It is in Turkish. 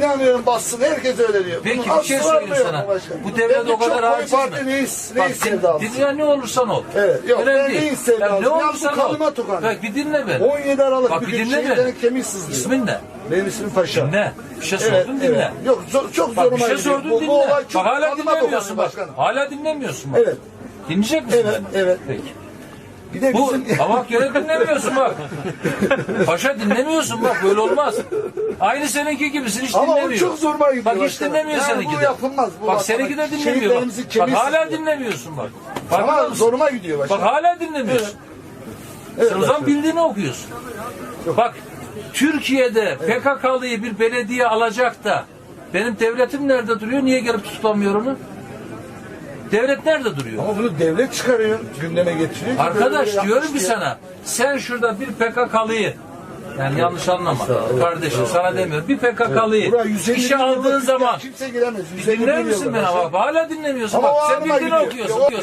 İnanıyorum bassın herkes öyle diyor. Peki Bunun bir şey aslı var mı söyleyeyim yok sana. mu başka? Bu devlet o kadar haksız mı? parti reis, Bak reis din, sevdalısın. dinle ne olursan ol. Evet, yok, ben sevdalısın. Ya ne Ya bu olursan ol. kalıma tukan. Bak bir dinle beni. 17 Aralık Bak bir gün dinle kemiği sızlıyor. İsmin ne? Benim ismim Paşa. Dinle. Bir şey Evet, sordum evet. dinle. Yok zor, çok Bak zoruma bir şey gidiyor. sordun Bu, dinle. bu olay çok Bak hala kanıma dinlemiyorsun dokundu bak. başkanım. Hala dinlemiyorsun bak. Evet. Dinleyecek misin Evet, beni? evet. Peki. Bir de Bu bizim... ama bak dinlemiyorsun bak. Paşa dinlemiyorsun bak böyle olmaz. Aynı seninki gibisin hiç Ama o dinlemiyor. çok zoruma gidiyor Bak hiç başkanım. dinlemiyor Yani seninki bu de. yapılmaz, bu bak seninki de dinlemiyor bak. şehitlerimizi Bak hala dinlemiyorsun bak. Farkında Ama mısın? zoruma gidiyor Bak başkanım. hala dinlemiyorsun. Evet Sen o zaman bildiğini okuyorsun. Bak Türkiye'de PKK'lıyı bir belediye alacak da benim devletim nerede duruyor? Niye gelip tutulamıyor onu? Devlet nerede duruyor? Ama bunu devlet çıkarıyor, gündeme getiriyor. Arkadaş diyorum ki sana sen şurada bir PKK'lıyı yani yanlış anlama kardeşim sana demiyorum. Bir PKK'lıyı 150 işe aldığın zaman Kimse giremez. 150 dinler misin beni hala dinlemiyorsun Ama bak sen bildiğini okuyorsun. Yok, okuyorsun. yok.